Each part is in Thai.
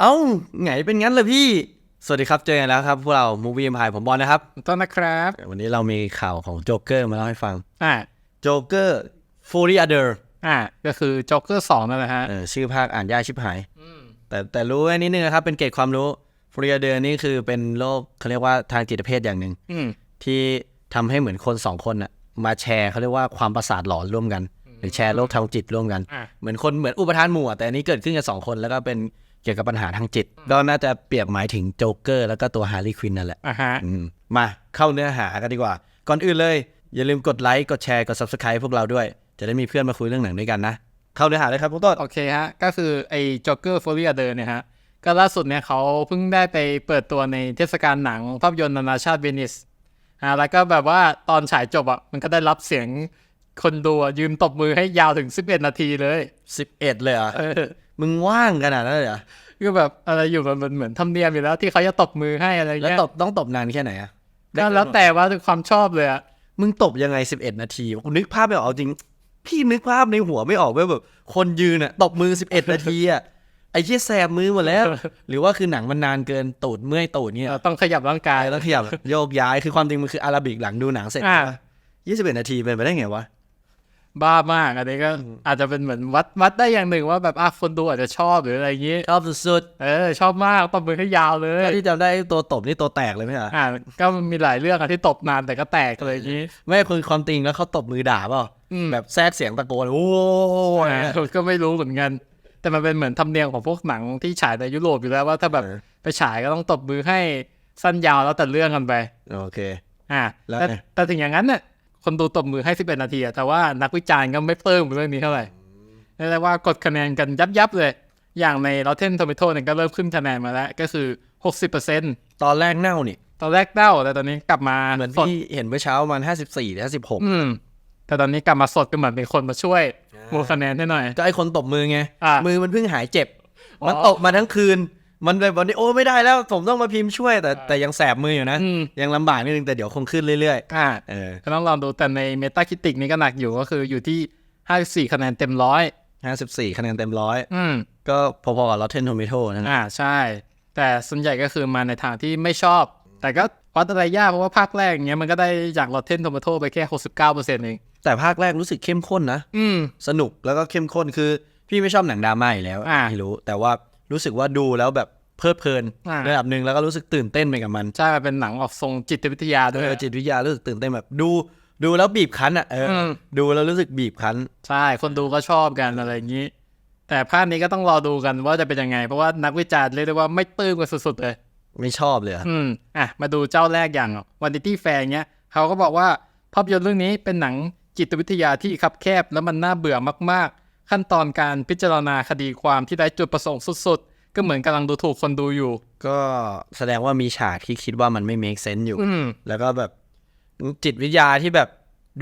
เอ้าไงเป็นงั้นเลยพี่ สวัสดีครับเจอกันแล้วครับพวกเรา Movie Empire ผมบอลนะครับ ต้นนะครับวันนี้เรามีข่าวของโจ๊กเกอร์มาเล่าให้ฟังอ่าโจ๊กเกอร์ Fury Other อ่าก็คือจ็อกเกอร์สองนั่นแหละฮะเออชื่อภาคอ่านยากชิบหาย แต่แต่รู้ไว้นิดนึงนะครับ เป็นเกร็ดความรู้ Fury Other นี่คือเป็นโรคเขาเรียกว่าทางจิตเภทอย่างหนึ่งอืมที่ทำให้เหมือนคนสองคนน่ะมาแชร์เขาเรียกว่าความประสาทหลอนร่วมกัน หรือแชร์โรคทางจิตร่วมกันอะเหมือนคนเหมือนอุปทานหมู่อะแต่อันนี้เกิดขึ้นกับสองคนแล้วก็เป็นเกี่ยวกับปัญหาทางจิตก็น่าจะเปรียบหมายถึงโจ๊กเกอร์แล้วก็ตัวฮาร์ลีควินนั่นแหละอ่าฮะอืมมาเข้าเนื้อหากันดีกว่า ก่อนอื่นเลย อย่าลืมกดไลค์กดแชร์กด subscribe พวกเราด้วย จะได้มีเพื่อนมาคุยเรื่องหนังด้วยกันนะ เข้าเนื้อหาเลยครับพวกต้นโอเคฮะ ก็คือไอ้จ็อกเกอร์โฟลีอเดอร์เนี่ยฮะ ก็ล่าสุดเนี่ยเขาเพิ่งได้ไปเปิดตัวในเทศกาลหนังภาพยนตร์นานาชาติเวนิสอ่าแล้วก็แบบว่าตอนฉายจบอะมันก็ได้รับเสียงคนดูอะยืนตบมือให้ยาวถึง 11 นาทีเลย 11 เลยเหรอะเออ มึงว่างขนาดนั้นเลยเหรอก็แบบอะไรอยู่มันมันเหมือนธรรมเนียมอยู่แล้ว ที่เขาจะตบมือให้อะไรแล้วเงี้ยตบต้องตบนานแค่ไหนอะก็แล้วแต่ว่าด้วยความชอบเลยอะมึงตบยังไง 11 นาทีกูนึกภาพไม่ออกเอาจริง พี่นึกภาพในหัวไม่ออกเว้ยแบบ คนยืนอะตบมือ 11 นาทีอะไอ้เชี่ยแสบมือหมดแล้ว หรือว่าคือหนังมันนานเกินตูดเมื่อยตูดเนี่ยเออต้องขยับร่างกายแล้วขยับโยกย้ายคือความจริงมันคืออาราบิกหลังดูหนังเสร็จอ่า21นาทีเป็นไปได้ไงวะ บ้ามากอันนี้ก็อาจจะเป็นเหมือนวัดวัดได้อย่างหนึ่งว่าแบบอะคนดูอาจจะชอบหรืออะไรอย่างงี้ชอบสุดเออชอบมากตบมือให้ยาวเลๆยที่จำได้ตัวตบนี่ตัวแตกเลยไหมอะอ่าก็มีหลายเรื่องอะที่ตบนานแต่ก็แตกเลยอย่างงี้ ไม่คือความจริงแล้วเขาตบมือด่าเปล่าอืมแบบแทรกเสียงตะโกนโอ้ยอ่าก็ไม่รู้เหมือนกันแต่มันเป็นเหมือนธรรมเนียมของพวกหนังที่ฉายในยุโรปอยู่แล้วว่าถ้าแบบเออไปฉายก็ต้องตบมือให้สั้นยาวแล้วแต่เรื่องกันไปโอเค อ่าแล้วแต่ไงแต่ถึงอย่างนั้นเนี่ย คนดูตบมือให้ 11 นาทีอะแต่ว่านักวิจารณ์ก็ไม่เพิ่มเรื่องนี้เท่าไหร่เรียกได้ว่ากดคะแนนกันยับยับๆเลย อย่างใน Rotten Tomato เนี่ยก็เริ่มขึ้นคะแนนมาแล้ว ก็คือ 60%ตอนแรกเน่านี่ ตอนแรกเน่าแต่ตอนนี้กลับมาเหมือนสดที่เห็นเมื่อเช้ามัน54หรือ56อืมแต่ตอนนี้กลับมาสดก็เหมือนเป็นคนมาช่วยโหวตคะแนนให้หน่อย ก็ไอคนตบมือไงอะมือมันเพิ่งหายเจ็บอ๋อมันตบมาทั้งคืน มันแบบวันนี้โอ้ไม่ได้แล้วผมต้องมาพิมพ์ช่วย แต่แต่ยังแสบมืออยู่นะ อืม ยังลำบากนิดนึงแต่เดี๋ยวคงขึ้นเรื่อยอ่าๆ เออก็ต้องลองดูแต่ใน Metacritic นี่ก็หนักอยู่ก็คืออยู่ที่ 54 คะแนนเต็มร้อย54คะแนนเต็มร้อยอืม ก็พอๆกับ Rotten Tomato นั่นแหละอ่าใช่ แต่ส่วนใหญ่ก็คือมาในทางที่ไม่ชอบ แต่ก็วัดอะไรยากเพราะว่าภาคแรกอย่างเงี้ยมันก็ได้จาก Rotten Tomato ไปแค่ 69%เองแต่ภาคแรกรู้สึกเข้มข้นนะ อืม สนุกแล้วก็เข้มข้นคือ พี่ไม่ชอบหนังดราม่าอยู่แล้วอ่าไม่รู้ แต่ว่า รู้สึกว่าดูแล้วแบบเพลิดเพลินอ่า ระดับหนึ่งแล้วก็รู้สึกตื่นเต้นไปกับมันใช่มันเป็นหนังออกทรงจิตวิทยาด้เอวยอจิตวิทยารู้สึกตื่นเต้นแบบดูดูแล้วบีบคั้นอะเอออม ดูแล้วรู้สึกบีบคั้น ใช่ คนดูก็ชอบกันอะไรอย่างนี้ แต่ภาคนี้ก็ต้องรอดูกันว่าจะเป็นยังไง เพราะว่านักวิจารณ์เรียกได้ว่าไม่ปลื้มกันสุดๆเลย ไม่ชอบเลยอะอืม อะ มาดูเจ้าแรกอย่างวันดิตี้แฟร์เนี้ยเขาก็บอกว่าภาพยนตร์เรื่องนี้เป็นหนังจิตวิทยาที่คับแคบ แล้วมันน่าเบื่อมากๆ ขั้นตอนการพิจารณาคดีความที่ได้จุดประสงค์สุด ๆ ก็เหมือนกำลังดูถูกคนดูอยู่ ก็แสดงว่ามีฉากที่คิดว่ามันไม่ make sense อยู่ อืม แล้วก็แบบจิตวิทยาที่แบบ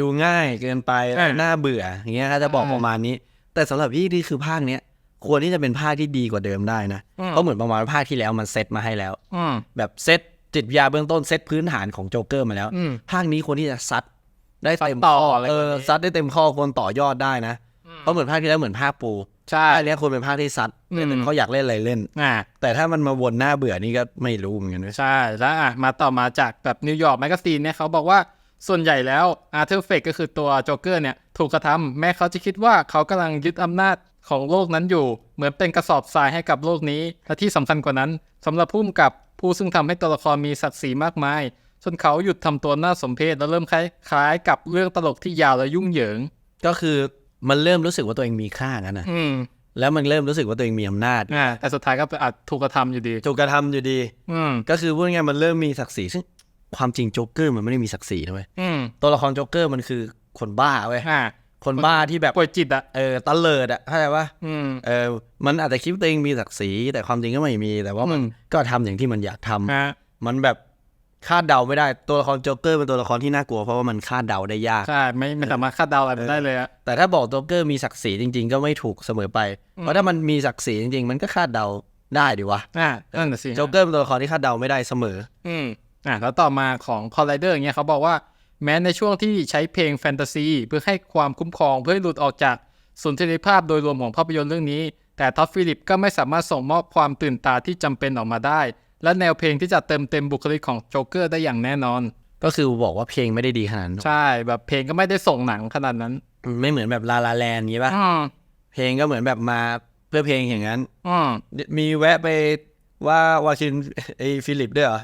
ดูง่ายเกินไปอ่าน่าเบื่ออย่างเงี้ยถ้าจะบอกอ่าประมาณนี้ แต่สำหรับพี่นี่คือภาคเนี้ยควรที่จะเป็นภาคที่ดีกว่าเดิมได้นะอืมเพราะเหมือนประมาณว่าภาคที่แล้วมันเซตมาให้แล้ว อืม แบบเซตจิตวิทยาเบื้องต้นเซตพื้นฐานของโจ๊กเกอร์มาแล้ว อืมภาคนี้ควรที่จะซัดได้เต็มซัดต่อข้ออะไรเอแบบอนี้ซัดได้เต็มข้อควรต่อยอดได้นะ เพราะเหมือนภาคที่แล้วเหมือนภาคปูใช่ภาคเนี้ยควรเป็นภาคที่ซัดอืม เขาอยากเล่นอะไรเล่น อ่า แต่ถ้ามันมาวนหน้าเบื่อนี่ก็ไม่รู้เหมือนกันเว้ย ใช่แล้วอะมาต่อมาจากแบบนิวยอร์กแมกกาซีนเนี่ยเขาบอกว่าส่วนใหญ่แล้วอาร์เธอร์เฟกก็คือตัวโจ๊กเกอร์เนี่ย ถูกกระทำแม้เขาจะคิดว่าเขากำลังยึดอำนาจของโลกนั้นอยู่ เหมือนเป็นกระสอบทรายให้กับโลกนี้ และที่สำคัญกว่านั้นสำหรับผู้กำกับผู้ซึ่งทำให้ตัวละครมีศักดิ์ศรีมากมายจนเขาหยุดทำตัวน่าสมเพชและเริ่มคล้ายคล้ายกับเรื่องตลกที่ยาวและยุ่งเหยิง ก็คือ มันเริ่มรู้สึกว่าตัวเองมีค่างั้นนะอืมแล้วมันเริ่มรู้สึกว่าตัวเองมีอำนาจ อ่าแต่สุดท้ายก็อาจถูกกระทำอยู่ดี ถูกกระทำอยู่ดี อืมก็คือพูดง่ายๆมันเริ่มมีศักดิ์ศรีซึ่งความจริงโจ๊กเกอร์มันไม่ได้มีศักดิ์ศรีนะเว้ยอืมตัวละครโจ๊กเกอร์มันคือคนบ้าเว้ยอ่าคนบ้าที่แบบป่วยจิตอะ เออตะเลิดอะเข้าใจปะอืม เออมันอาจจะคิดว่าตัวเองมีศักดิ์ศรีแต่ความจริงก็ไม่มีแต่ว่ามันอืม ก็ทำอย่างที่มันอยากทำ ฮะ มันแบบ คาดเดาไม่ได้ตัวละครโจ๊กเกอร์เป็นตัวละครที่น่ากลัวเพราะว่ามันคาดเดาได้ยากใช่ไม่ไม่สามารถคาดเดาอะไรมันได้เลยอะแต่ถ้าบอกโจ๊กเกอร์มีศักดิ์ศรีจริง ๆ ก็ไม่ถูกเสมอไป เพราะถ้ามันมีศักดิ์ศรีจริง ๆ มันก็คาดเดาได้ดีวะอ่านั่นน่ะสิโจ๊กเกอร์เป็นตัวละครที่คาดเดาไม่ได้เสมอ อืมอ่าแล้วต่อมาของคอลไลเดอร์อย่างเงี้ยเขาบอกว่าแม้ในช่วงที่ใช้เพลงแฟนตาซีเพื่อให้ความคุ้มครองเพื่อให้หลุดออกจากสุนทรีภาพโดยรวมของภาพยนตร์เรื่องนี้ แต่ท็อปฟิลิปก็ไม่สามารถส่งมอบความตื่นตาที่จำเป็นออกมาได้ และแนวเพลงที่จะเติมเต็มบุคลิกของโจ๊กเกอร์ได้อย่างแน่นอน ก็คือบอกว่าเพลงไม่ได้ดีขนาดนั้นใช่ แบบเพลงก็ไม่ได้ส่งหนังขนาดนั้น ไม่เหมือนแบบลาลาแลนงี้ป่ะอืมเพลงก็เหมือนแบบมาเพื่อเพลงอย่างนั้นอืมมีแวะไปว่าวาชินไอฟิลิปด้วยเหรอ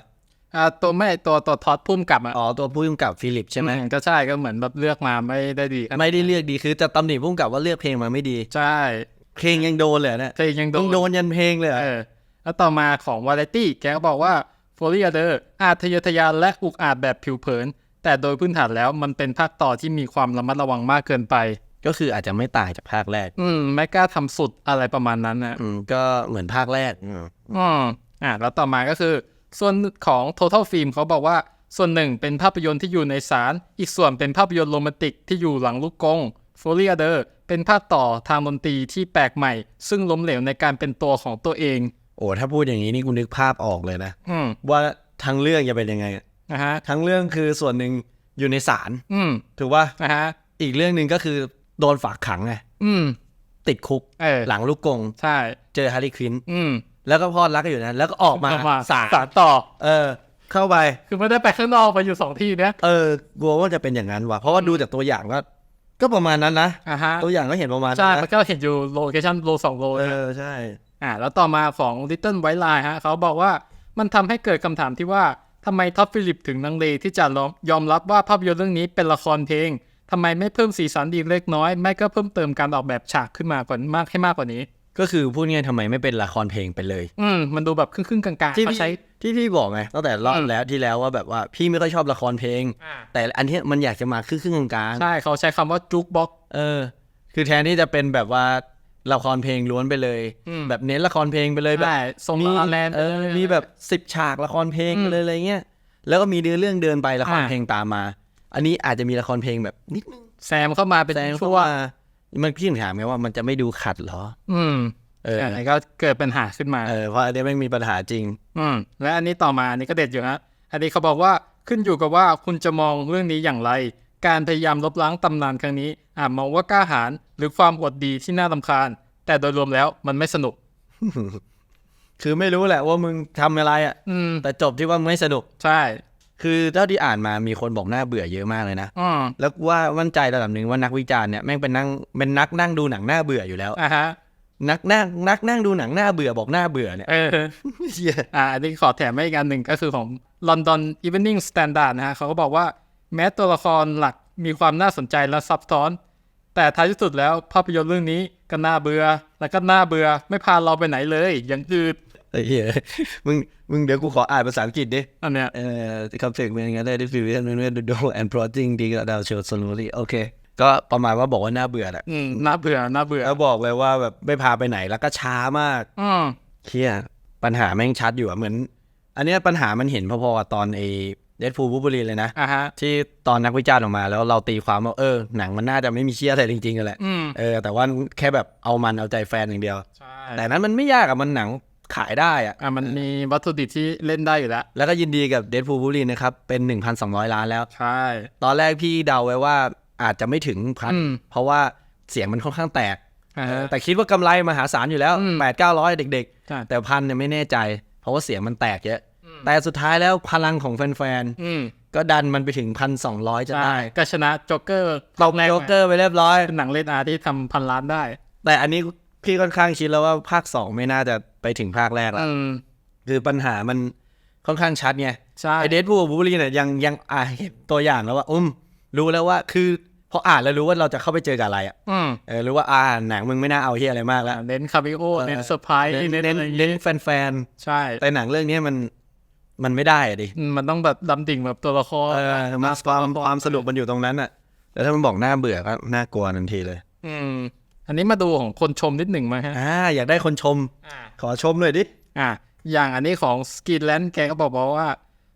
อ่าตัวไม่ตัวตัวท็อตพุ่มกลับอะอ๋อตัวผู้กำกับฟิลิปใช่ไหมอืก็ใช่ก็เหมือนแบบเลือกมาไม่ได้ดีขนาดไม่ได้เลือกดีคือจะตำหนิผู้กำกับว่าเลือกเพลงมาไม่ดี ใช่ เพลงยังโดนเลยเหรอเนี่ยเพลงยังโดต้องนโดนยันเพลงเลยเหรอเออ แล้วต่อมาของวาเลตี้แกก็บอกว่าโฟลีอเดอร์อาจทะเยอทะยานและอุกอาจแบบผิวเผิน แต่โดยพื้นฐานแล้วมันเป็นภาคต่อที่มีความระมัดระวังมากเกินไป ก็คืออาจจะไม่ต่างจากภาคแรก อืมไม่กล้าทำสุดอะไรประมาณนั้นนะอืมก็เหมือนภาคแรกอืมอืมอ่าแล้วต่อมาก็คือ ส่วนของ Total Film เขาบอกว่าส่วนหนึ่งเป็นภาพยนตร์ที่อยู่ในศาล อีกส่วนเป็นภาพยนตร์โรแมนติกที่อยู่หลังลูกกง f o l i a d e r เป็นภาคต่อทางดนตรีที่แปลกใหม่ ซึ่งล้มเหลวในการเป็นตัวของตัวเอง โอ้ถ้าพูดอย่างนี้นี่กูนึกภาพออกเลยนะอืมว่าทั้งเรื่องจะเป็นยังไงนะฮะทั้งเรื่องคือส่วนหนึ่งอยู่ในศาลอืมถูกป่ะนะฮะอีกเรื่องหนึ่งก็คือโดนฝากขังไงอืมติดคุก เออหลังลูกกง ใช่ เจอฮาร์ลีควินอืมแล้วก็พอดรักกันอยู่นั้น แล้วก็ออกมาเข้ามาศาลสารต่อ เออ เข้าไป คือไม่ได้ไปข้างนอกไปอยู่สองที่เนี้ยเออกลัวว่าจะเป็นอย่างนั้นว่ะเพราะว่าดูจากตัวอย่างก็ก็ประมาณนั้นนะอ่าฮะตัวอย่างก็เห็นประมาณใช่นั้นมันนะก็เห็นอยู่โลเคชั่นโลสองโลเอนะอใช่ อ่าแล้วต่อมาของ Little White Lie ฮะเขาบอกว่ามันทำให้เกิดคำถามที่ว่าทำไมท็อปฟิลิปถึงลังเลที่จะยอมรับว่าภาพยนตร์เรื่องนี้เป็นละครเพลงทำไมไม่เพิ่มสีสันดีกเล็กน้อย ไม่ก็เพิ่มเติมการออกแบบฉากขึ้นมาก่อนมากให้มากกว่านี้ก็คือพูดง่ายๆทำไมไม่เป็นละครเพลงไปเลย อืมมันดูแบบครึ่งๆกลางๆที่เขาพี่ใช้ที่พี่บอกไงตั้งแต่รอบอืมแล้วที่แล้วว่าแบบว่าพี่ไม่ค่อยชอบละครเพลงอ่าแต่อันเนี้ยมันอยากจะมาครึ่งๆกลางใช่เขาใช้คำว่าจุกบ็อกๆเออ คือแทนที่จะเป็นแบบว่า ละครเพลงล้วนไปเลยอืมแบบเน้นละครเพลงไปเลยแบบได้ทรงมีลาแลนด์เออมีแบบสิบฉากละครเพลงอืมเลยอะไรเงี้ยแล้วก็มีเนื้อเรื่องเดินไปละครอ่าเพลงตามมา อันนี้อาจจะมีละครเพลงแบบนิดนึงแซมเข้ามาเป็นแซงช่เข้าวมามันพี่ถึงถามไงว่ามันจะไม่ดูขัดเหรอ อืม เอออันนี้ก็เกิดปัญหาขึ้นมาเออเพราะอันนี้แม่งมีปัญหาจริง อืม และอันนี้ต่อมาอันนี้ก็เด็ดอยู่ฮะอันนี้เขาบอกว่าขึ้นอยู่กับว่าคุณจะมองเรื่องนี้อย่างไร การพยายามลบล้างตำนานครั้งนี้อาจมองว่ากล้าหาญหรือความอวดดีที่น่ารำคาญ แต่โดยรวมแล้วมันไม่สนุก คือไม่รู้แหละว่ามึงทำอะไรอะ อืม แต่จบที่ว่าไม่สนุก ใช่คือเท่าที่อ่านมามีคนบอกน่าเบื่อเยอะมากเลยนะ อืมแล้วว่ามั่นใจระดับหนึ่งว่านักวิจารณ์เนี่ยแม่งเป็นนั่งเป็นนักนั่งดูหนังหน้าเบื่ออยู่แล้ว อะฮะ นักนั่งนักนั่งดูหนังหน้าเบื่อบอกหน้าเบื่อเนี่ยเออ เหี้ยอ่าอันนี้ขอแถมไว้อีกอันหนึ่งก็คือของ London Evening Standard นะฮะเขาก็บอกว่า แม้ตัวละครหลักมีความน่าสนใจและซับซ้อน แต่ท้ายที่สุดแล้วภาพยนตร์เรื่องนี้ก็น่าเบื่อแล้วก็น่าเบื่อไม่พาเราไปไหนเลยอย่างอื่นไอ้เหี้ยมึงมึงเดี๋ยวกูขออ่านภาษาอังกฤษดิอันเนี้ยเอ่อคำเสกเป็นยังไงได้ดิฟิวชั่นเรื่อยๆดู and plotting ดีกับดาวเชลสโนลี่โอเค ก็ประมาณว่าบอกว่าน่าเบื่อแหละอืมน่าเบื่อน่าเบื่อแล้วบอกเลยว่าแบบไม่พาไปไหนแล้วก็ช้ามาก อืมเที่ยปัญหาแม่งชัดอยู่อะเหมือน อันเนี้ยปัญหามันเห็นพอๆกับตอนไอ้ เดดฟูบูบูลีเลยนะอะฮะ ที่ตอนนักวิจารณ์ออกมาแล้วเราตีความว่าเออหนังมันน่าจะไม่มีเชี่ยอะไรจริงๆกันแหละอืม เออแต่ว่าแค่แบบเอามันเอาใจแฟนอย่างเดียว ใช่แต่นั้นมันไม่ยากอะมันหนังขายได้อะอะมันมีวัตถุดิบที่เล่นได้อยู่แล้ว แล้วก็ยินดีกับเดดฟูบูลีนะครับเป็น 1,200 ล้านแล้ว ใช่ ตอนแรกพี่เดาไว้ว่าอาจจะไม่ถึงพันอืม เพราะว่าเสียงมันค่อนข้างแตก อ่าฮะ แต่คิดว่ากำไรมหาศาลอยู่แล้วอืมแปดเก้าร้อยเด็กใช่ ๆ แต่พันเนี่ยไม่แน่ใจ เพราะว่าเสียงมันแตกเยอะ แต่สุดท้ายแล้วพลังของแฟนอืมๆก็ดันมันไปถึงพันสองร้อยจะใช่ได้ ก็ชนะโจ๊กเกอร์ตบโจ๊กเกอร์ไปเรียบร้อยเป็นหนังเล่นอาร์ที่ทำพันล้านได้ แต่อันนี้พี่ค่อนข้างคิดแล้วว่าภาคสองไม่น่าจะไปถึงภาคแรกแล้วอืมคือปัญหามันค่อนข้างชัดไงใช่ไอเดดพูลบูบลีเนี่ยยังยังอ่าเห็นตัวอย่างแล้วว่าอุ้มรู้แล้วว่าคือพออ่านแล้วรู้ว่าเราจะเข้าไปเจอกับอะไรอะอืมเออรู้ว่าอ่าหนังมึงไม่น่าเอาเฮียอะไรมากแล้ว เน้นคาบิโอเออเน้นเซอร์ไพรส์เน้นเน้เน้นนอะไรอย่างเน้นงี้แฟนใช่ๆแต่หนังเรื่องนี้มัน มันไม่ได้อะดิอืมมันต้องแบบดำดิ่งแบบตัวละครเออมาความความสนุกมันอยู่ตรงนั้นอะ แต่ถ้ามันบอกน่าเบื่อก็น่ากลัวทันทีเลย อืม อันนี้มาดูของคนชมนิดหนึ่งไหมฮะอ่าอยากได้คนชมอ่าขอชมหน่อยดิ อ่า อย่างอันนี้ของสกินแลนด์แกก็บอกว่า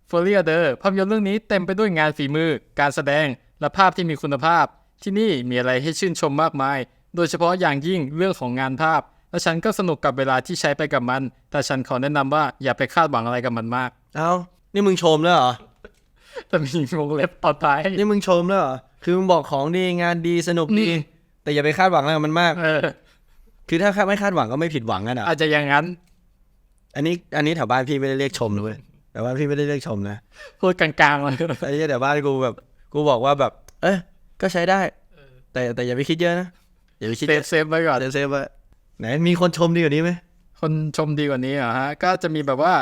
เฟอร์เรียเดอร์ภาพยนตร์เรื่องนี้เต็มไปด้วยงานฝีมือ การแสดง และภาพที่มีคุณภาพ ที่นี่มีอะไรให้ชื่นชมมากมาย โดยเฉพาะอย่างยิ่งเรื่องของงานภาพ และฉันก็สนุกกับเวลาที่ใช้ไปกับมัน แต่ฉันขอแนะนำว่าอย่าไปคาดหวังอะไรกับมันมาก เอ้า นี่มึงชมแล้วเหรอ แต่มีวงเล็บตอนท้าย นี่มึงชมแล้วเหรอ คือมึงบอกของดีงานดีสนุกดีอืมแต่อย่าไปคาดหวังอะไรกับมันมาก เออ คือถ้าไม่คาดหวังก็ไม่ผิดหวังกันอะ อาจจะอย่างนั้นอันนี้อันนี้แถวบ้านพี่ไม่ได้เรียกชมนะเว้ยแต่ว่าพี่ไม่ได้เรียกชมนะ พูดกลางๆเลย ไอ้เหี้ยแถวบ้านกูแบบกูบอกว่าแบบ เอ้ยก็ใช้ได้ แต่แต่อย่าไปคิดเยอะนะอย่าไปคิดเซเยฟอะเซฟไว้ก่อน เซฟเซฟไว้ ไหนมีคนชมดีกว่านี้ไหมคนชมดีกว่านี้เหรอฮะ ก็จะมีแบบว่า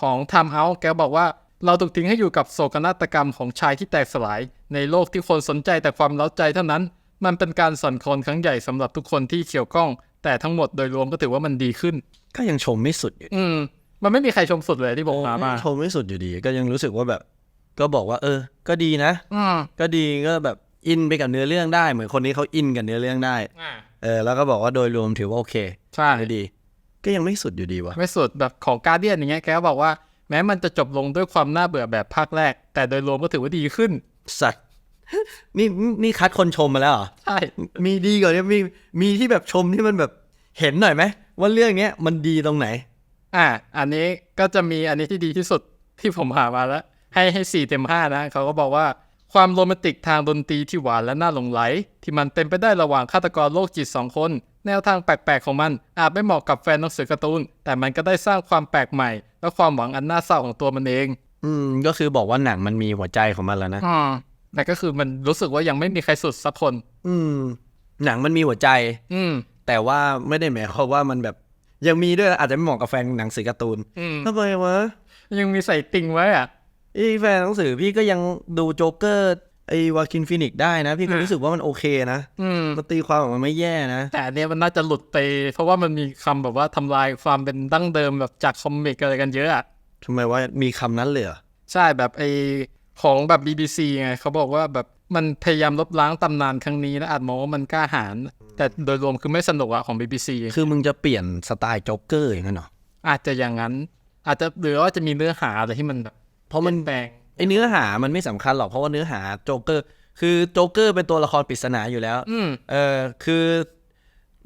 ของ Time Out แกบอกว่าเราถูกทิ้งให้อยู่กับโศกนาฏกรรมของชายที่แตกสลาย ในโลกที่คนสนใจแต่ความเล้าใจเท่านั้น มันเป็นการสั่นคลอนครั้งใหญ่สำหรับทุกคนที่เกี่ยวข้อง แต่ทั้งหมดโดยรวมก็ถือว่ามันดีขึ้น ก็ยังชมไม่สุดอยู่อืม มันไม่มีใครชมสุดเลยที่ผมหามาชมไม่สุดอยู่ดี ก็ยังรู้สึกว่าแบบ ก็บอกว่า เออ ก็ดีนะอืมก็ดีก็แบบอินไปกับเนื้อเรื่องได้ เหมือนคนนี้เขาอินกับเนื้อเรื่องได้อ่า เออแล้วก็บอกว่าโดยรวมถือว่าโอเคใช่ก็ดี ก็ยังไม่สุดอยู่ดีวะไม่สุดแบบของการเดียนอย่างเงี้ยแกก็บอกว่าแม้มันจะจบลงด้วยความน่าเบื่อแบบภาคแรก แต่โดยรวมก็ถือว่าดีขึ้น สัตว์นี่นี่คัดคนชมมาแล้วเหรอใช่มีดีกว่านี้มีมีที่แบบชมที่มันแบบเห็นหน่อยไหมว่าเรื่องเนี้ยมันดีตรงไหน อ่า อันนี้ก็จะมีอันนี้ที่ดีที่สุดที่ผมหามาแล้ว ให้ให้สี่เต็มห้านะเขาก็บอกว่า ความโรแมนติกทางดนตรีที่หวานและน่าหลงไหล ที่มันเป็นไปได้ระหว่างฆาตกรโรคจิตสองคน แนวทางแปลกๆของมันอาจไม่เหมาะกับแฟนหนังสือการ์ตูน แต่มันก็ได้สร้างความแปลกใหม่ และความหวังอันน่าเศร้าของตัวมันเอง อืม ก็คือบอกว่าหนังมันมีหัวใจของมันแล้วนะอืมแต่ก็คือมันรู้สึกว่ายังไม่มีใครสุดสักคน อืม หนังมันมีหัวใจ อืม แต่ว่าไม่ได้หมายความว่ามันแบบยังมีด้วยนะอาจจะไม่เหมาะกับแฟนหนังสือการ์ตูนอืมทำไมวะยังมีใส่ติ่งไว้อะ ไอ้แฟนหนังสือพี่ก็ยังดูโจ๊กเกอร์ไอ้วาคินฟินิกได้นะ พี่ก็อะรู้สึกว่ามันโอเคนะอืมมันตีความออกมาไม่แย่นะ แต่อันเนี้ยมันน่าจะหลุดไป เพราะว่ามันมีคำแบบว่าทำลายความเป็นดั้งเดิมแบบจากคอมิกอะไรกันเยอะอะทำไมว่ามีคำนั้นเลยเหรอใช่แบบไอของแบบ BBC ไงเขาบอกว่าแบบมันพยายามลบล้างตำนานครั้งนี้และอาจมองว่ามันกล้าหาญแต่โดยรวมคือไม่สนุกอะของ BBC คือมึงจะเปลี่ยนสไตล์โจ๊กเกอร์อย่างนั้นเหรออาจจะอย่างนั้น อาจจะหรือว่าจะมีเนื้อหาอะไรที่มันแบบ เพราะมันแปลงไอเนื้อหามันไม่สำคัญหรอกเพราะว่าเนื้อหาโจ๊กเกอร์ คือโจ๊กเกอร์เป็นตัวละครปริศนาอยู่แล้วอืมเออคือ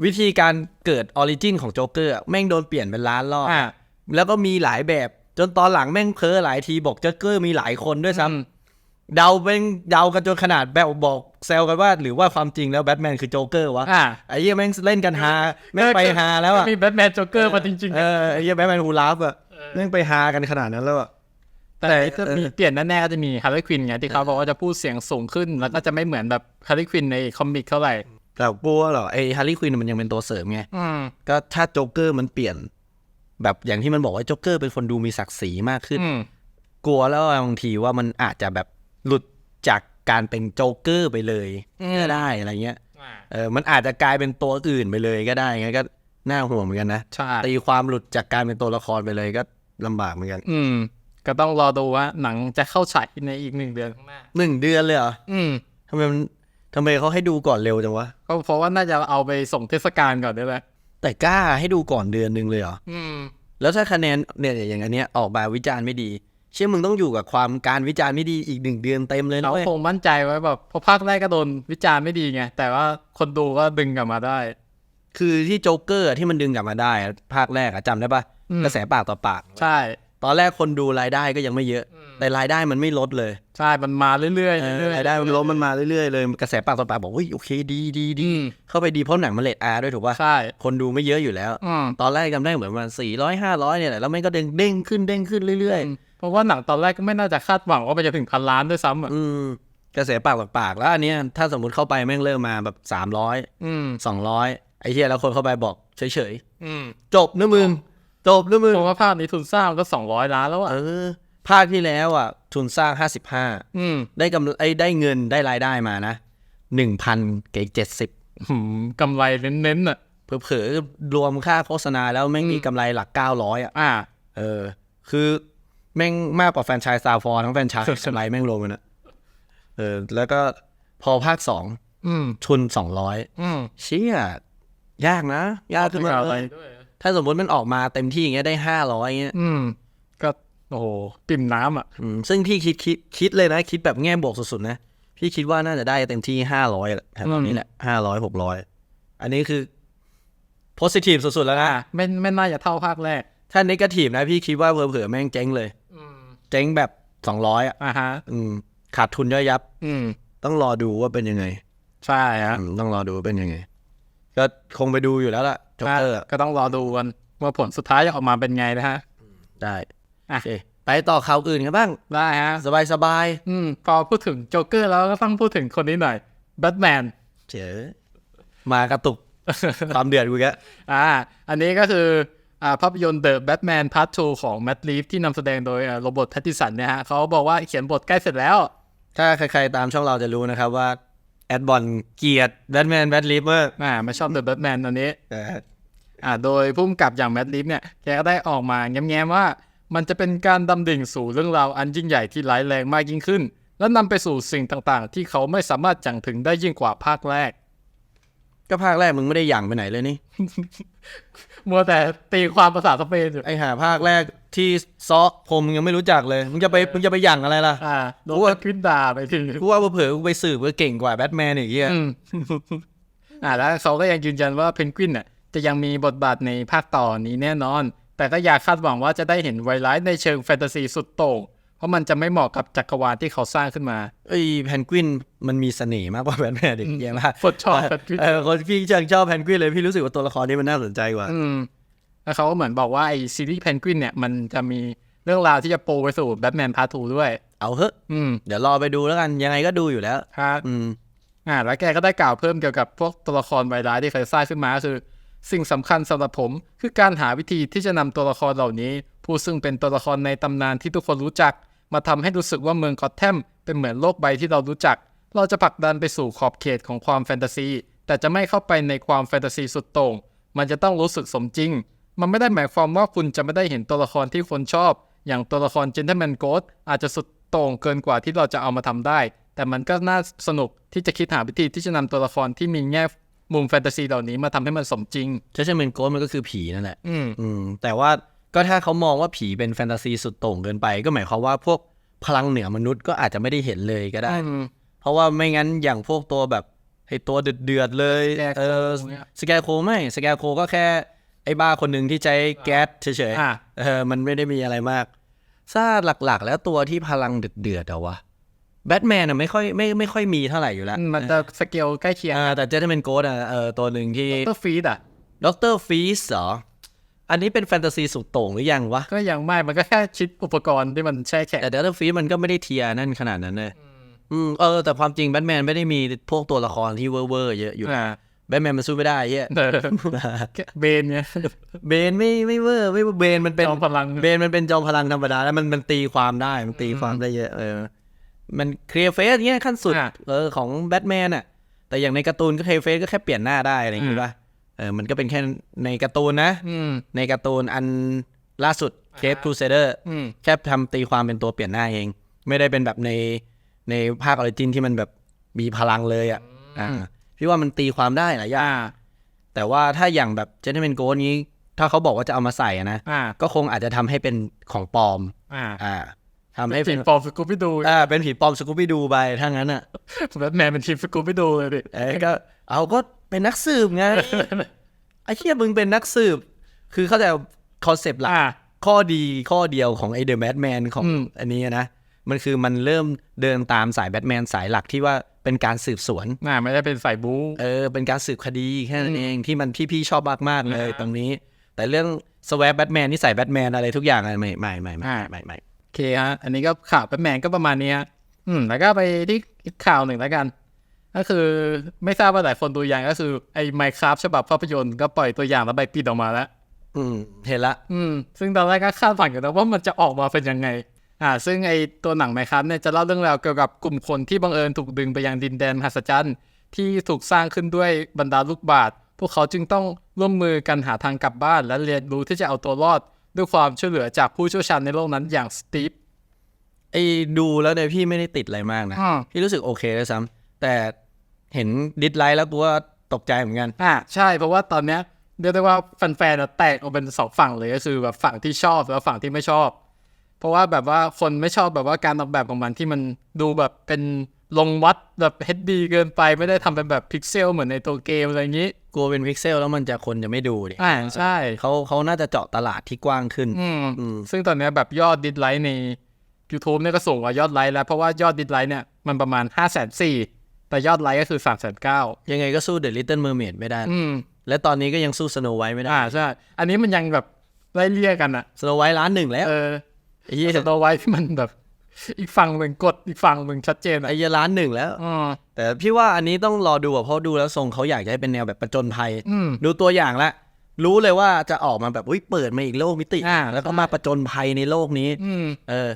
วิธีการเกิดออริจินของโจ๊กเกอร์อะแม่งโดนเปลี่ยนเป็นล้านรอบอ่าแล้วก็มีหลายแบบจนตอนหลังแม่งเพ้อหลายทีบอกโจ๊กเกอร์มีหลายคนด้วยซ้ำอืมเดาเป็นเดากันจนขนาดแบบบอกแซวกันว่า หรือว่าความจริงแล้วแบทแมนคือโจ๊กเกอร์วะอ่าไอ้เหี้ยแม่งเล่นกันฮาแม่งไปฮาแล้วอะมีแบทแมนโจ๊กเกอร์มาจริงเออไอ้เหี้ยแบทแมนฮูลาฟอะแม่งไปฮากันขนาดนั้นแล้วอะๆ แต่ถ้ามีเปลี่ยนแน่ๆก็จะมีฮาร์ e ควินไงที่เขาบอกว่าจะพูดเสียงสูงขึ้น แล้วก็จะไม่เหมือนแบบฮาร์ e ควินในคอมิกเท่าไหร่แต่กลัวเหรอไอ้ฮาร์ลีควินมันยังเป็นตัวเสริมไงอืมก็ถ้าโจ๊กเกอร์มันเปลี่ยน แบบอย่างที่มันบอกว่าโจ๊กเกอร์เป็นคนดูมีศักดิ์ศรีมากขึ้นอืมกลัวแล้วบางทีว่ามันอาจจะแบบหลุดจากการเป็นโจ๊กเกอร์ไปเลยอืมก็ได้อะไรเงี้ยอ่าเออมันอาจจะกลายเป็นตัวอื่นไปเลยก็ได้งั้นก็น่าห่วงเหมือนกันนะใช่ตีความหลุดจากการเป็นตัวละครไปเลยก็ลำบากเหมือนกัน อืม ก็ต้องรอดูว่าหนังจะเข้าฉายในอีกหนึ่งเดือนข้างหน้าหนึ่งเดือนเลยเหรออืมทำไมมันทำไมเขาให้ดูก่อนเร็วจังวะ ก็เพราะว่าน่าจะเอาไปส่งเทศกาลก่อนด้วยแหละแต่กล้าให้ดูก่อนเดือนหนึ่งเลยเหรอ อืม แล้วถ้าคะแนนเนี่ยอย่างอันเนี้ยออกมาวิจารณ์ไม่ดี เชื่อมึงต้องอยู่กับความการวิจารณ์ไม่ดีอีกหนึ่งเดือนเต็มเลยนะเราเว้ยคงมั่นใจไว้แบบเพราะภาคแรกก็โดนวิจารณ์ไม่ดีไง แต่ว่าคนดูก็ดึงกลับมาได้ คือที่โจ๊กเกอร์อะที่มันดึงกลับมาได้อะภาคแรกอะจำได้ปะอืม กระแสปากต่อปาก ใช่ ตอนแรกคนดูรายได้ก็ยังไม่เยอะ แต่รายได้มันไม่ลดเลย ใช่ มันมาเรื่อยเอๆอเรื่อยๆรายได้มันลดมันมาเรื่อยๆเลย กระแสปากต่อปากบอกเฮ้ยโอเคดีดีดีอืมเข้าไปดีเพราะหนังมันเลทอาร์ด้วยถูกปะใช่ คนดูไม่เยอะอยู่แล้วอืมตอนแรกจำได้เหมือนประมาณสี่ร้อยห้าร้อยเนี่ยแหละ แล้วมันก็เด้งเด้งขึ้นเด้งขึ้นเรื่อยเพราะว่าหนังตอนแรกก็ไม่น่าจะคาดหวังว่ามันจะถึงพันล้านด้วยซ้ำอะๆอืมกระแสปากต่อปากแล้วอันเนี้ยถ้าสมมติเข้าไปแม่งเริ่มมาแบบสามร้อยอืมสองร้อยไอ้เหี้ยแล้วคนเข้าไปบอกเฉยอืมๆจบนะมึง จบนะมึงเพราะว่าภาคนี้ทุนสร้างก็สองร้อยล้านแล้วอะเออภาคที่แล้วอะ ทุนสร้างห้าสิบห้าอืมได้กำไอ้ได้เงินได้รายได้มานะหนึ่งพันเกเจ็ดสิบหืมกำไรเน้นๆอะเผลอๆรวมค่าโฆษณาแล้วแม่งมีกำไรหลักเก้าร้อยอะอ่า เออ คือแม่งมากกว่าแฟรนไชายซาวฟอร์ทั้งแฟรนไชายกำไรแม่งรวมกันนะเออ แล้วก็พอภาคสองอืมทุนสองร้อยอืมเชี่ยยากนะ ยากขึ้นมาอะไรเลยด้วย ถ้าสมมติมันออกมาเต็มที่อย่างเงี้ยได้ห้าร้อยเงี้ย อืม ก็โอ้โหปิ่มน้ำอะอืมซึ่งพี่คิดคิดคิดเลยนะ คิดแบบแง่บวกสุดๆนะ พี่คิดว่าน่าจะได้เต็มที่ห้าร้อยแหละแถวนี้แหละห้าร้อยหกร้อยอันนี้คือ positive สุดๆแล้วนะอ่าไม่ไม่น่าจะเท่าภาคแรก ถ้า negative นะพี่คิดว่าเผื่อๆแม่งเจ๊งเลยอืมเจ๊งแบบสองร้อยอะอ่าฮะ อืม ขาดทุนย่อยยับ อืม ต้องรอดูว่าเป็นยังไง ใช่ฮะอืมต้องรอดูว่าเป็นยังไง ก็คงไปดูอยู่แล้วล่ะ โจ๊กเกอร์ก็ต้องรอดูกันว่าผลสุดท้ายจะออกมาเป็นไงนะฮะ ได้อะโอเคไปต่อข่าวอื่นกันบ้าง ได้ฮะ สบายสบายอืมพอพูดถึงโจ๊กเกอร์แล้วก็ต้องพูดถึงคนนี้หน่อยแบทแมนๆเฉยมากระตุกความเดือดกูแกอ่า อันนี้ก็คืออ่าภาพยนตร์ The Batman Part 2 ของ Matt Reeves ที่นำแสดงโดยโรเบิร์ตแพตติสันเนี่ยฮะเขาบอกว่าเขียนบทใกล้เสร็จแล้ว ถ้าใครๆตามช่องเราจะรู้นะครับว่า แอดบอลเกลียดแบทแมนแบทลิฟเมอร์อ่าไม่ชอบ The Batman ตอนนี้อ่าโดยผู้กำกับอย่างแม t ลิฟเนี่ยแกก็ได้ออกมาแง้มๆว่า มันจะเป็นการดำดิ่งสู่เรื่องราวอันยิ่งใหญ่ที่ร้ายแรงมากยิ่งขึ้น และนำไปสู่สิ่งต่างๆ ที่เขาไม่สามารถจังถึงได้ยิ่งกว่าภาคแรก ก็ภาคแรกมึงไม่ได้หยั่งไปไหนเลยนี่ มัวแต่ตีความภาษาสเปนอยู่ไอหาภาคแรกที่ซอผมงยังไม่รู้จักเลย มึงจะไปมึงจะไปหยั่งอะไรล่ะอ่าโดนขึ้นด่าไปทีกูว่าเผื่อๆกูไปสืบว่าเก่งกว่าแบทแมนอีกเหี้ยอืมอ่าแล้วเขาก็ยังยืนยันว่าเพนกวินน่ะจะยังมีบทบาทในภาคต่อนี้แน่นอน แต่ก็อยากคาดหวังว่าจะได้เห็นไวไลท์ในเชิงแฟนตาซีสุดโต่งเพ ราะมันจะไม่เหมาะกับจักรวาลที่เขาสร้างขึ้นมาไอ้แพนกวินมันมีเสน่ห์มากกว่าแบทแมนอีกอย่างละคนชอบแพนกวินเออคนพี่จังชอบแพนกวินเลยพี่รู้สึกว่าตัวละครนี้มันน่าสนใจกว่า อืมแล้วเขาก็เหมือนบอกว่าไอ้ซีรีส์เพนกวินเนี่ยมันจะมีเรื่องราวที่จะโปรไปสู่แบทแมนพาร์ท2ด้วย เอาเถอะอืมเดี๋ยวรอไปดูแล้วกันยังไงก็ดูอยู่แล้วครับอืมอ่าแล้วแกก็ได้กล่าวเพิ่มเกี่ยวกับพวกตัวละครไวร้ายที่เคยสร้างขึ้นมาก็คือ สิ่งสำคัญสำหรับผม คือการหาวิธีที่จะนำตัวละครเหล่านี้ ผู้ซึ่งเป็นตัวละครในตำนานที่ทุกคนรู้จัก มาทำให้รู้สึกว่าเมืองกอตแทมเป็นเหมือนโลกใบที่เรารู้จัก เราจะผลักดันไปสู่ขอบเขตของความแฟนตาซี แต่จะไม่เข้าไปในความแฟนตาซีสุดโต่ง มันจะต้องรู้สึกสมจริง มันไม่ได้หมายความว่าคุณจะไม่ได้เห็นตัวละครที่คนชอบ อย่างตัวละคร Gentleman Ghost อาจจะสุดโต่งเกินกว่าที่เราจะเอามาทำได้ แต่มันก็น่าสนุกที่จะคิดหาวิธีที่จะนำตัวละครที่มีแง่มุมแฟนตาซีเหล่านี้มาทำให้มันสมจริงเชชเมนโกสมันก็คือผีนั่นแหละ อืมอืมแต่ว่า ก็ถ้าเขามองว่าผีเป็นแฟนตาซีสุดโต่งเกินไป ก็หมายความว่าพวกพลังเหนือมนุษย์ก็อาจจะไม่ได้เห็นเลยก็ได้ เพราะว่าไม่งั้นอย่างพวกตัวแบบไอ้ตัวเดือดๆเลย Scarecrow เออเนี่ยสแกโคไม่สแกโคก็แค่ไอ้บ้าคนหนึ่งที่ใช้แก๊สเฉยอ่าๆเออมันไม่ได้มีอะไรมากซาหลักๆ แล้วตัวที่พลังเดือดๆเอาวะแบทแมนอะไม่ค่อยไม่ไม่ค่อยมีเท่าไหร่อยู่แล้ว มันจะสเกลใกล้เคียงอ่าแต่เจตเป็นโกดอะเออตัวหนึ่งที่ตัวฟีดอะด็อกเตอร์ฟีสเหรอ อันนี้เป็นแฟนตาซีสุดโต่งหรือยังวะ ก็ยังไม่ มันก็แค่ชิดอุปกรณ์ที่มันแช่แข็งแต่ด็อกเตอร์ฟีสมันก็ไม่ได้เทียร์นั่นขนาดนั้นเลยอืมเออ แต่ความจริงแบทแมนไม่ได้มีพวกตัวละครที่เวอร์เวอร์เยอะอยู่อ่าแบทแมนมันสู้ไม่ได้เฮียเออเบนเนี่ยเบนไม่ไม่เวอร์ไม่เบนมันเป็นจอมพลังเบนมันเป็นจอมพลังธรรมดาแล้วมันมันตีความได้มันตีความได้เยอะเออมันเคลียร์เฟสเงี้ยขั้นสุดอะเออของแบทแมนอะ แต่อย่างในการ์ตูนก็เคลียร์เฟสก็แค่เปลี่ยนหน้าได้อะไรอย่างงี้ป่ะ เออมันก็เป็นแค่ในการ์ตูนนะอืมในการ์ตูนอันล่าสุดเคปครูเซเดอร์อืมแค่ทำตีความเป็นตัวเปลี่ยนหน้าเอง ไม่ได้เป็นแบบในในภาคออริจินที่มันแบบมีพลังเลยอะอ่าพี่ว่ามันตีความได้หลายอย่างอ่าแต่ว่าถ้าอย่างแบบเจน t เ m นโกนี้ ถ้าเขาบอกว่าจะเอามาใส่อะนะอ่าก็คงอาจจะทำให้เป็นของปลอม อ่าอ่าทำให้ทีเป็นมฟอร์มสกูปปี้ดูอ่าเป็นผีปลอมสกูบี้ดูไปถ้างั้นอะแบทแมนเป็นทีมสกูปปี้ดูเลยดิเอ้ยก็เอาก็ เป็นนักสืบไงไอ้เหี้ยมึงเป็นนักสืบ คือเข้าใจคอนเซปต์หลักอ่าข้อดีข้อเดียวของไอเดอะแบทแมนของอืมอันนี้นะ มันคือมันเริ่มเดินตามสายแบทแมนสายหลักที่ว่าเป็นการสืบสวนอ่าไม่ได้เป็นสายบู๊เออ เป็นการสืบคดีแค่นั้นเองที่มันที่พี่ชอบมากๆเลยอ่าตรงนี้ แต่เรื่องสว a บแบทแมนที่ใส่แบทแมนอะไรทุกอย่างอะไม่ไม่ไม่ไม่อ่าไม่ไม่โอเคฮะอันนี้ก็ข่าวแบทแมนก็ประมาณนี้ฮะอืมแล้วก็ไปที่อีกข่าวหนึ่งแล้วกัน ก็คือไม่ทราบว่าหลายคนดูอย่างก็คือไอ้ไมค์ครับฉบับภาพยนตร์ก็ปล่อยตัวอย่างแล้วใบปิดออกมาแล้ว อืม เห็นละ อืม ซึ่งตอนแรกก็คาดฝันอยู่นะว่ามันจะออกมาเป็นยังไง อ่า ซึ่งไอตัวหนังไมค์ครับเนี่ยจะเล่าเรื่องราวเกี่ยวกับกลุ่มคนที่บังเอิญถูกดึงไปยังดินแดนมหัศจรรย์ที่ถูกสร้างขึ้นด้วยบรรดาลูกบาศก์พวกเขาจึงต้องร่วมมือกันหาทางกลับบ้าน และเรียนรู้ที่จะเอาตัวรอด ด้วยความช่วยเหลือจากผู้เชี่ยวชาญในโลกนั้นอย่างสตีฟไอ้ดูแล้วเนี่ยพี่ไม่ได้ติดอะไรมากนะอืมพี่รู้สึกโอเคด้วยซ้ำแต่ เห็นดิสไลท์แล้วกูว่าตกใจเหมือนกัน อ่าใช่เพราะว่าตอนเนี้ยเรียกได้ว่าแฟนๆอะแตกออกเป็นสองฝั่งเลยก็คือแบบฝั่งที่ชอบแล้วฝั่งที่ไม่ชอบ เพราะว่าแบบว่าคนไม่ชอบแบบว่าการออกแบบของมันที่มันดูแบบเป็นลงวัดแบบ HD เกินไปไม่ได้ทำเป็นแบบพิกเซลเหมือนในตัวเกมอะไรอย่างนี้ กลัวเป็นพิกเซลแล้วมันจะคนจะไม่ดูดิอ่าใช่ เขาเขาน่าจะเจาะตลาดที่กว้างขึ้น อืม อืม ซึ่งตอนเนี้ยแบบยอดดิสไลค์ใน YouTube เนี่ยก็สูงกว่ายอดไลค์แล้ว เพราะว่ายอดดิสไลค์เนี่ยมันประมาณ 5 4 0 0 0แต่ แต่ยอดไลค์ก็คือ3ามแสนเก้ายังไงก็สู้ The Little Mermaid ไม่ได้ อืมและตอนนี้ก็ยังสู้ Snow White ไม่ได้อ่าใช่อันนี้มันยังแบบไล่เลี่ยกันอะ Snow White ล้านหนึ่งแล้วเออไอ้เหี้ยสโนไวท์ที่มันแบบ อีกฝั่งหนึ่งกดอีกฝั่งหนึ่งชัดเจนอะไอ้เหี้ยล้านหนึ่งแล้วอืมแต่พี่ว่าอันนี้ต้องรอดูอะเพราะดูแล้วทรงเขาอยากจะให้เป็นแนวแบบประจนภัย อืม ดูตัวอย่างแล้วรู้เลยว่าจะออกมาแบบอุ้ยเปิดมาอีกโลกมิติ อ่า แล้วก็มาประจนภัยในโลกนี้ อืม เออ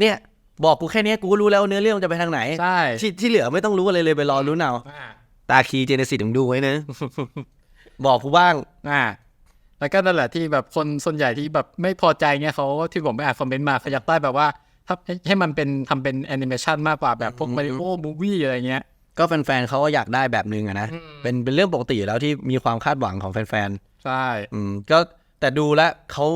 เนี่ย บอกกูแค่เนี้ยกูก็รู้แล้วเนื้อเรื่องมันจะไปทางไหนใช่ที่ที่เหลือไม่ต้องรู้อะไรเลยไปรอรู้นเอาอ่าตาคีเจเนซิสมึงดูไว้นะ บอกกูบ้างอ่าแล้วก็นั่นแหละที่แบบคนส่วนใหญ่ที่แบบไม่พอใจเนี่ยเขาที่ผมไปอ่านคอมเมนต์มาเขาอยากได้แบบว่าถ้าให้ให้มันเป็นทำเป็นแอนิเมชันมากกว่าแบบพวกมาริโอมูวี่อะไรเงี้ย ก็แฟนๆเขาก็อยากได้แบบนึงอะนะอืมเป็นเป็นเรื่องปกติอยู่แล้วที่มีความคาดหวังของแฟนใช่ๆอืม ก็แต่ดูแล้วเขา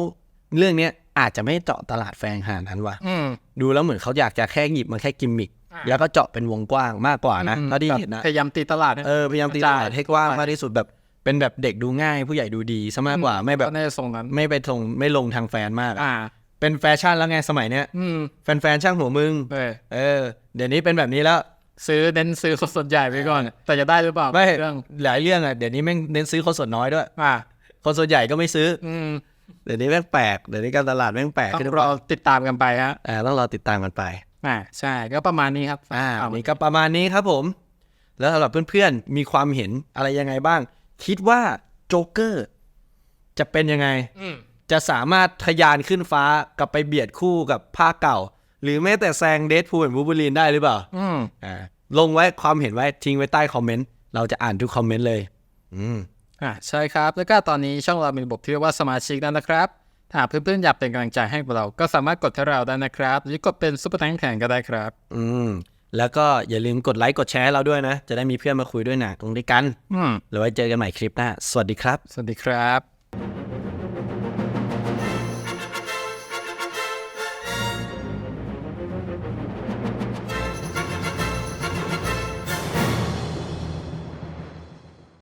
เรื่องเนี้ย อาจจะไม่เจาะตลาดแฟนขนาดนั้นว่ะอืมดูแล้วเหมือนเขาอยากจะแค่หยิบมาแค่กิมมิคอ่าแล้วก็เจาะเป็นวงกว้างมากกว่านะอืมเท่าที่แบบเห็นนะพยายามตีตลาดให้เออพยายามตีตลาดให้กว้างมากที่สุดแบบเป็นแบบเด็กดูง่ายผู้ใหญ่ดูดีซะมากกว่าไม่แบบก็น่าจะทรงนั้นไม่ไปทรงไม่ลงทางแฟนมากอ่าเป็นแฟชั่นแล้วไงสมัยเนี้ยอืมแฟนๆช่างหัวมึงเออเออ เดี๋ยวนี้เป็นแบบนี้แล้วซื้อเน้นซื้อคนส่วนใหญ่ไปก่อน แต่จะได้หรือเปล่าไม่เรื่องหลายเรื่องอะเดี๋ยวนี้แม่งเน้นซื้อคนส่วนน้อยด้วยอ่าคนส่วนใหญ่ก็ไม่ซื้อ อืม เดี๋ยวนี้แม่งแปลก เดี๋ยวนี้การตลาดแม่งแปลกต้อขึ้นงทุกรวัอนติดตามกันไปฮะอ่าต้องรอติดตามกันไป อ่าใช่ก็ประมาณนี้ครับอ่าเวันนี้ก็ประมาณนี้ครับผม แล้วสำหรับเพื่อนๆ มีความเห็นอะไรยังไงบ้าง คิดว่าโจ๊กเกอร์จะเป็นยังไง อืมจะสามารถทะยานขึ้นฟ้ากลับไปเบียดคู่กับภาคเก่า หรือแม้แต่แซงเด p พูลและวูบูลีนได้หรือเปล่า อืม อ่าลงไว้ความเห็นไว้ทิ้งไว้ใต้คอมเมนต์ เราจะอ่านทุกคอมเมนต์เลย อืม อ่าใช่ครับ แล้วก็ตอนนี้ช่องเรามีระบบที่เรียกว่าสมาชิกแล้วนะครับ ถ้าหากเพื่อนๆอยากเป็นกำลังใจให้พวกเรา ก็สามารถกดให้เราได้นะครับ หรือกดเป็นซุปเปอร์แตงแข่งก็ได้ครับ อืม แล้วก็อย่าลืมกดไลค์กดแชร์ให้เราด้วยนะ จะได้มีเพื่อนมาคุยด้วยหนักตรงด้วยกันอืมแล้วไว้เจอกันใหม่คลิปหน้า สวัสดีครับ สวัสดีครับ